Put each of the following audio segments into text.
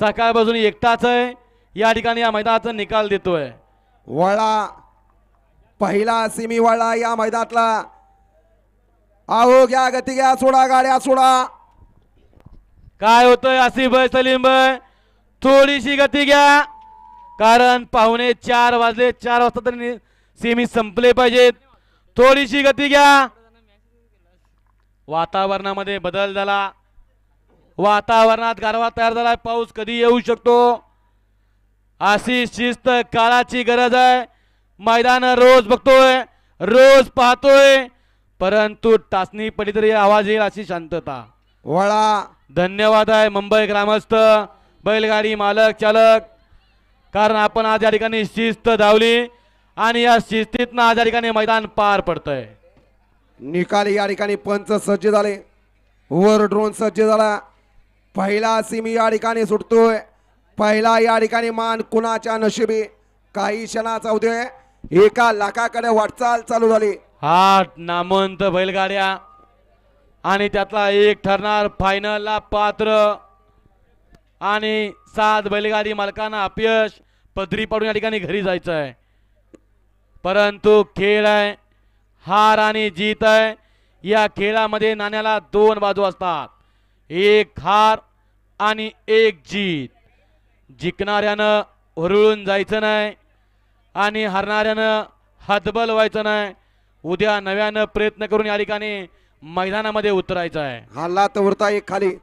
सकाळपासून एकटाच आहे. या ठिकाणी या मैदानाचा निकाल देतोय. वळा. पहिला सिमी वळा या मैदानातला. आहो घ्या गती घ्या सोडा गाड्या सोडा. काय होतंय आसिफ भाई सलीम भाई? थोडीशी गती घ्या. कारण पाहुणे चार वाजले चार वाजता तरी सेमी संपले पाहिजेत. थोडीशी गती घ्या. वातावरणामध्ये बदल झाला. वातावरणात गारवा तयार झाला पाऊस कधी येऊ शकतो. अशी शिस्त काळाची गरज आहे. मैदान रोज बघतोय रोज पाहतोय परंतु टाचणी पडली तरी आवाज येईल अशी शांतता. वळा. धन्यवाद आहे मुंबई ग्रामस्थ बैलगाडी मालक चालक. कारण आपण आज या ठिकाणी शिस्त धावली आणि या शिस्तीतनं आज या ठिकाणी मैदान पार पडतंय. निकाली या ठिकाणी पंच सज्ज झाले. वर ड्रोन सज्ज झाला. पहिला सिमी या ठिकाणी सुटतोय. पहिला या ठिकाणी मान कुणाच्या नशिबी? काही क्षणाचा उदय. एका लाखाकडे वाटचाल चालू झाली. हा नामवंत बैलगाड्या. आणि त्यातला एक ठरणार फायनलला पात्र. आणि सात बैलगाडी मालकांना अपयश. पदरी पाडून या ठिकाणी घरी जायचं आहे परंतु खेळ आहे. हार आणि जीत आहे. या खेळामध्ये नाण्याला दोन बाजू असतात. एक हार आणि एक जीत. जिंकणाऱ्यानं हुरळून जायचं नाही आणि हरणाऱ्यानं हतबल व्हायचं नाही. उद्या नव्यानं प्रयत्न करून या ठिकाणी मैदानामध्ये उतरायचं आहे. हल्ला तर उरता एक खाली.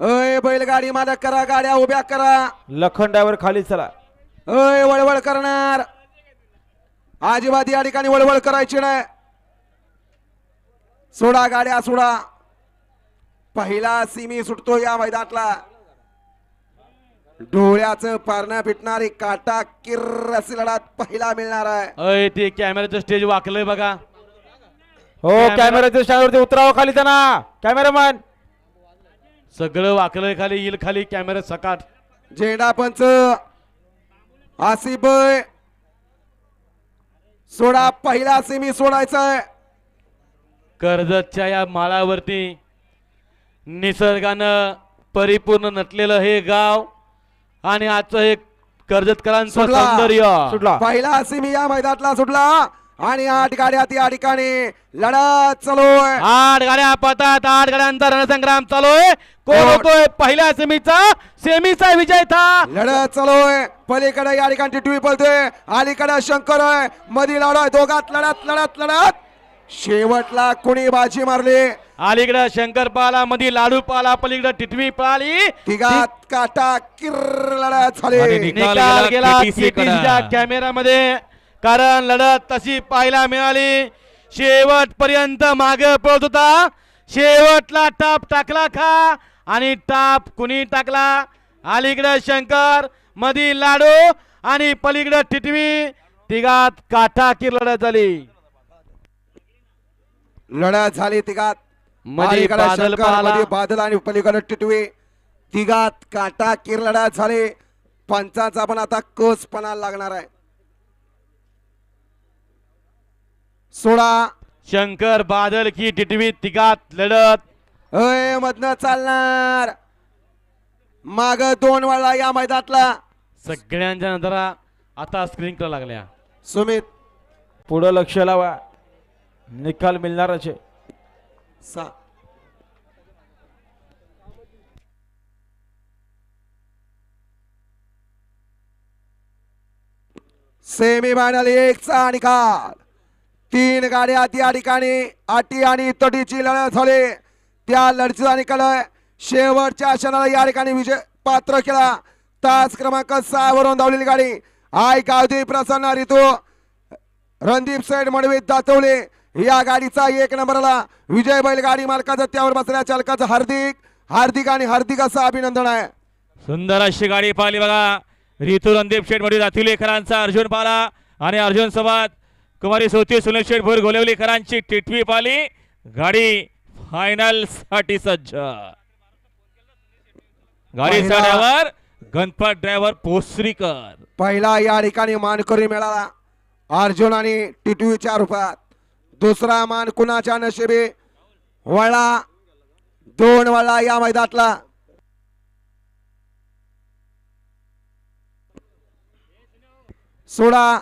अय बैलगाडी मालक करा गाड्या उभ्या करा. लखन ड्रायव्हर खाली चला. अय वळवळ करणार. अजिबात या ठिकाणी वळवळ करायची नाही. सोडा गाड्या सोडा. पहिला सिमी सुटतो या मैदानातला. डोळ्याचं पारणं पिटणारी काटा किर्र अशी लढत पहिला मिळणार आहे. अय ते कॅमेऱ्याचं स्टेज वाकलंय बघा. हो कॅमेरा- कॅमेराच्या स्टँडवरती उतरावं खाली त्यांना. कॅमेरामॅन. सगळं वाकलंय खाली येईल खाली कॅमेरा सकाट. झेंडा पंच आसिफ सोडा पहिला सिमी सोडायचा आहे कर्जतच्या या माळावरती निसर्गानं परिपूर्ण नटलेलं हे गाव आणि आजचं हे कर्जतकरांचं सुटला. सौंदर्य. सुटला. पहिला सिमी या मैदानातला सुटला. आणि आठ गाड्या या ठिकाणी लढत चालू आहे आठ गाड्या पतात आठ गाड्यांचा रणसंग्राम चालू आहे कोण? होतोय पहिल्या सेमीचा? सेमीचा विजय था. लढत चालू आहे पलीकडे या ठिकाणी टिटवी पळतोय. अलीकडे शंकर आहे. मधी लढ आहे. दोघात लढत लढत लढत. शेवटला कुणी बाजी मारली? अलीकडे शंकर पाला मध्ये लाडू पाला पलीकडे टिटवी पाली तिघात काटा किर्र लढत आणि झाली निकाल निकाल गेला गेला KTC कडे. KTC च्या कॅमेरामध्ये कारण लढत तशी पाहायला मिळाली. शेवट पर्यंत माग पळत होता. शेवटला टाप टाकला खा. आणि टाप कुणी टाकला? अलीकडे शंकर मधी लाडू आणि पलीकडे टिटवी. तिघात काठाकीर लढत झाली. लढत झाली तिघात. मध्ये बादल. मध्ये बादल आणि पलीकडे टिटवी. तिघात काटा किर लढत झाली. पंचाचा पण आता कसपणा लागणार आहे. सोळा. शंकर बादल की टिटवी तिघात लढत. अय मधनं चालणार. माग दोन वेळा या मैदानातला. सगळ्यांच्या नजरा आता स्क्रीन लागल्या. सुमित. पुढं लक्ष लावा. निकाल मिळणारच आहे. सा. सेमी फायनल एकचा निकाल. तीन गाड्या त्या ठिकाणी आटी आणि तटीची लढत झाली. त्या लढतीचा निकाल शेवटच्या क्षणाला या ठिकाणी विजय पात्र केला. तास क्रमांक सहा वरून धावलेली गाडी. आय गावदी प्रसन्न ऋतू रणदीप सैड मडवीत दातवले. या गाडीचा एक नंबरला विजय बैल गाडी मालकाचं त्यावर बसल्या चालकाचं हार्दिक हार्दिक आणि हार्दिक असं अभिनंदन आहे. सुंदर अशी गाडी पाहिली बघा. रितू रणदीप शेठमध्ये दातिलेकरांचा अर्जुन पाला आणि अर्जुन सोबत कुमारी सोती सुनील शेठ भोर गोलेवलीकरांची टिटवी पाली. गाडी फायनलसाठी सज्ज. गाडीचा पहिला- ड्रायव्हर गणपत ड्रायव्हर पोसरीकर. पहिला या ठिकाणी मानकरी मिळाला अर्जुन आणि टिटवीच्या रूपात. दुसरा मान कुणाच्या नशिबी? वळा. दोन वळा या मैदानातला. सोडा.